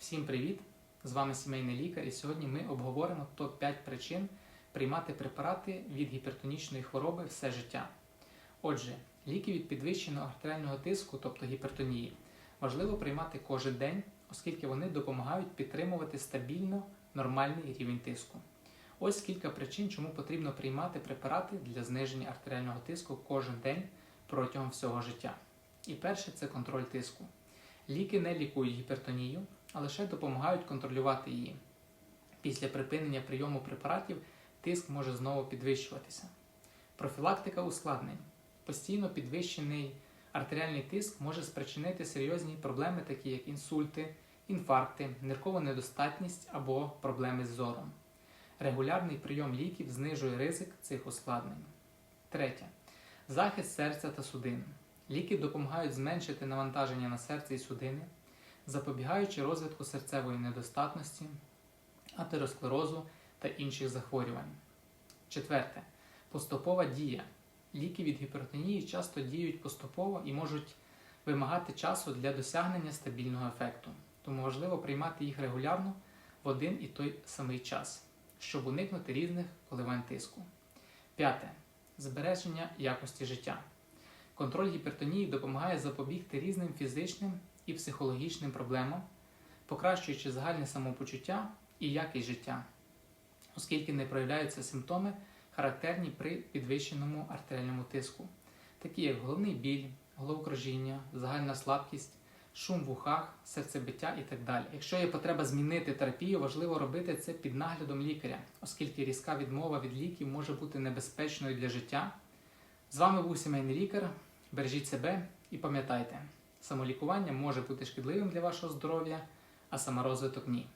Всім привіт! З вами сімейний лікар, і сьогодні ми обговоримо топ-5 причин приймати препарати від гіпертонічної хвороби все життя. Отже, ліки від підвищеного артеріального тиску, тобто гіпертонії, важливо приймати кожен день, оскільки вони допомагають підтримувати стабільно нормальний рівень тиску. Ось кілька причин, чому потрібно приймати препарати для зниження артеріального тиску кожен день протягом всього життя. І перше це контроль тиску. Ліки не лікують гіпертонію, а лише допомагають контролювати її. Після припинення прийому препаратів тиск може знову підвищуватися. Профілактика ускладнень. Постійно підвищений артеріальний тиск може спричинити серйозні проблеми, такі як інсульти, інфаркти, ниркова недостатність або проблеми з зором. Регулярний прийом ліків знижує ризик цих ускладнень. Третє. Захист серця та судин. Ліки допомагають зменшити навантаження на серце і судини, запобігаючи розвитку серцевої недостатності, атеросклерозу та інших захворювань. Четверте. Поступова дія. Ліки від гіпертонії часто діють поступово і можуть вимагати часу для досягнення стабільного ефекту, тому важливо приймати їх регулярно в один і той самий час, щоб уникнути різних коливань тиску. П'яте. Збереження якості життя. Контроль гіпертонії допомагає запобігти різним фізичним і психологічним проблемам, покращуючи загальне самопочуття і якість життя, оскільки не проявляються симптоми, характерні при підвищеному артеріальному тиску, такі як головний біль, головокружіння, загальна слабкість, шум в ухах, серцебиття і так далі. Якщо є потреба змінити терапію, важливо робити це під наглядом лікаря, оскільки різка відмова від ліків може бути небезпечною для життя. З вами був сімейний лікар. Бережіть себе і пам'ятайте, самолікування може бути шкідливим для вашого здоров'я, а саморозвиток ні.